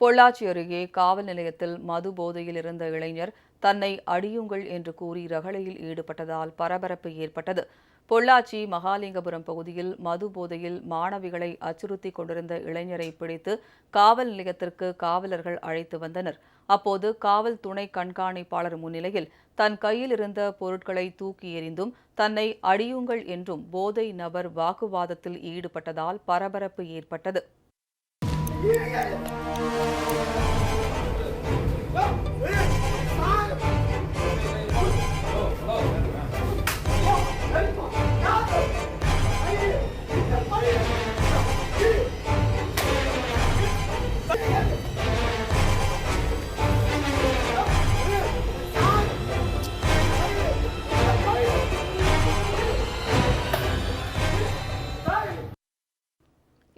பொள்ளாச்சி அருகே காவல் நிலையத்தில் மது போதையில் இருந்த இளைஞர் தன்னை அடியுங்கள் என்று கூறி ரகளையில் ஈடுபட்டதால் பரபரப்பு ஏற்பட்டது. பொள்ளாச்சி மகாலிங்கபுரம் பகுதியில் மது போதையில் மாணவிகளை அச்சுறுத்தி கொண்டிருந்த இளைஞரை பிடித்து காவல் நிலையத்திற்கு காவலர்கள் அழைத்து வந்தனர். அப்போது காவல் துணை கண்காணிப்பாளர் முன்னிலையில் தன் கையில் இருந்த பொருட்களை தூக்கி எறிந்தும் தன்னை அடியுங்கள் என்றும் போதை நபர் வாக்குவாதத்தில் ஈடுபட்டதால் பரபரப்பு ஏற்பட்டது.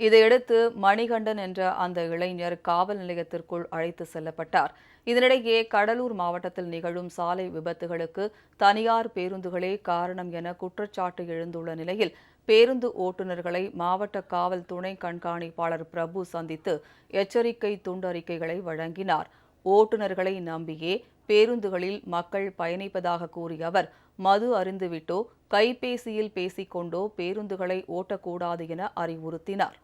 இதையடுத்து மணிகண்டன் என்ற அந்த இளைஞர் காவல் நிலையத்திற்குள் அழைத்து செல்லப்பட்டார். இதனிடையே கடலூர் மாவட்டத்தில் நிகழும் சாலை விபத்துகளுக்கு தனியார் பேருந்துகளே காரணம் என குற்றச்சாட்டு எழுந்துள்ள நிலையில் பேருந்து ஓட்டுநர்களை மாவட்ட காவல் துணை கண்காணிப்பாளர் பிரபு சந்தித்து எச்சரிக்கை துண்டறிக்கைகளை வழங்கினார். ஓட்டுநர்களை நம்பியே பேருந்துகளில் மக்கள் பயணிப்பதாக கூறிய அவர் மது அருந்துவிட்டோ கைபேசியில் பேசிக்கொண்டோ பேருந்துகளை ஓட்டக்கூடாது என அறிவுறுத்தினார்.